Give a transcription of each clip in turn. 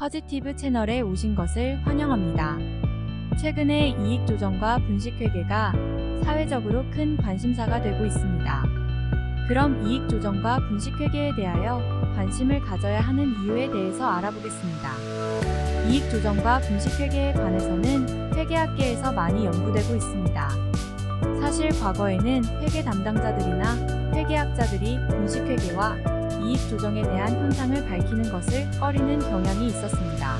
퍼지티브 채널에 오신 것을 환영합니다. 최근에 이익 조정과 분식 회계가 사회적으로 큰 관심사가 되고 있습니다. 그럼 이익 조정과 분식 회계에 대하여 관심을 가져야 하는 이유에 대해서 알아보겠습니다. 이익 조정과 분식 회계에 관해서는 회계학계에서 많이 연구되고 있습니다. 사실 과거에는 회계 담당자들이나 회계학자들이 분식 회계와 이익 조정에 대한 현상을 밝히는 것을 꺼리는 경향이 있었습니다.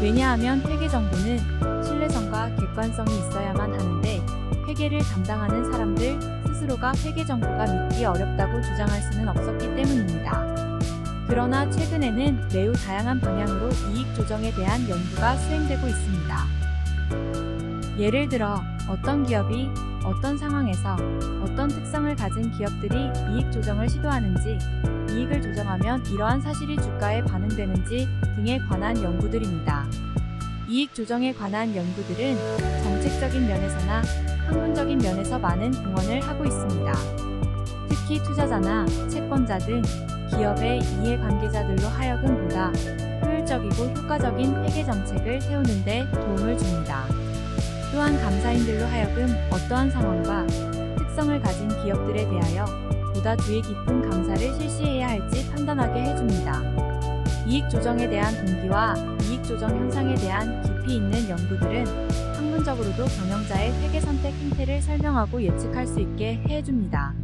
왜냐하면 회계 정보는 신뢰성과 객관성이 있어야만 하는데 회계를 담당하는 사람들 스스로가 회계 정보가 믿기 어렵다고 주장할 수는 없었기 때문입니다. 그러나 최근에는 매우 다양한 방향으로 이익 조정에 대한 연구가 수행되고 있습니다. 예를 들어 어떤 기업이 어떤 상황에서 어떤 특성을 가진 기업들이 이익 조정을 시도하는지, 이익을 조정하면 이러한 사실이 주가에 반응되는지 등에 관한 연구들입니다. 이익 조정에 관한 연구들은 정책적인 면에서나 학문적인 면에서 많은 공헌을 하고 있습니다. 특히 투자자나 채권자 등 기업의 이해관계자들로 하여금 보다 효율적이고 효과적인 회계 정책을 세우는 데 도움을 줍니다. 또한 감사인들로 하여금 어떠한 상황과 특성을 가진 기업들에 대하여 보다 주의 깊은 감사를 실시해야 할지 판단하게 해줍니다. 이익 조정에 대한 동기와 이익 조정 현상에 대한 깊이 있는 연구들은 학문적으로도 경영자의 회계 선택 행태를 설명하고 예측할 수 있게 해줍니다.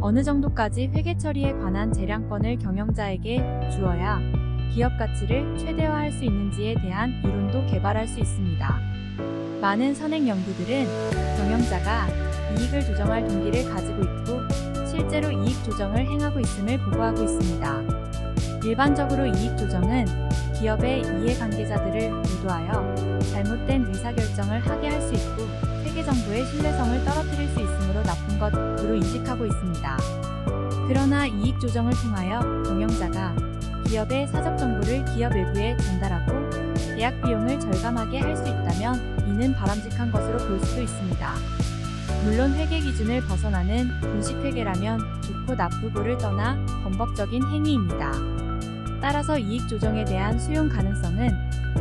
어느 정도까지 회계 처리에 관한 재량권을 경영자에게 주어야 기업 가치를 최대화할 수 있는지에 대한 이론도 개발할 수 있습니다. 많은 선행 연구들은 경영자가 이익을 조정할 동기를 가지고 있고 실제로 이익 조정을 행하고 있음을 보고하고 있습니다. 일반적으로 이익 조정은 기업의 이해관계자들을 유도하여 잘못된 의사결정을 하게 할 수 있고 회계 정보의 신뢰성을 떨어뜨릴 수 있으므로 나쁜 것으로 인식하고 있습니다. 그러나 이익 조정을 통하여 경영자가 기업의 사적 정보를 기업 외부에 전달하고 대학 비용을 절감하게 할 수 있다면 이는 바람직한 것으로 볼 수도 있습니다. 물론 회계 기준을 벗어나는 분식 회계라면 좋고 나쁘고를 떠나 범법적인 행위입니다. 따라서 이익 조정에 대한 수용 가능성은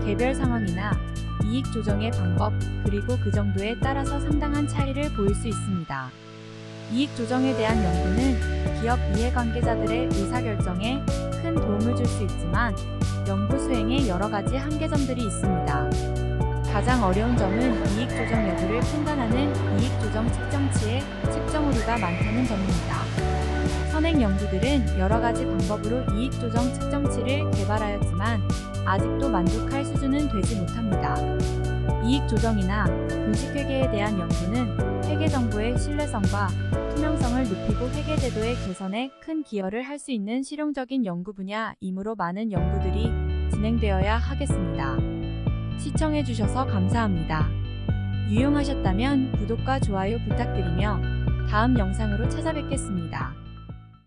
개별 상황이나 이익 조정의 방법 그리고 그 정도에 따라서 상당한 차이를 보일 수 있습니다. 이익 조정에 대한 연구는 기업 이해관계자들의 의사결정에 큰 도움을 줄 수 있지만 연구 수행에 여러 가지 한계점들이 있습니다. 가장 어려운 점은 이익 조정 여부를 판단하는 이익 조정 측정치의 측정 오류가 많다는 점입니다. 선행 연구들은 여러 가지 방법으로 이익 조정 측정치를 개발하였지만 아직도 만족할 수준은 되지 못합니다. 이익 조정이나 분식 회계에 대한 연구는 회계 정보 의 신뢰성과 투명성을 높이고 회계 제도의 개선에 큰 기여를 할 수 있는 실용적인 연구 분야이므로 많은 연구들이 진행되어야 하겠습니다. 시청해주셔서 감사합니다. 유용하셨다면 구독과 좋아요 부탁드리며 다음 영상으로 찾아뵙겠습니다.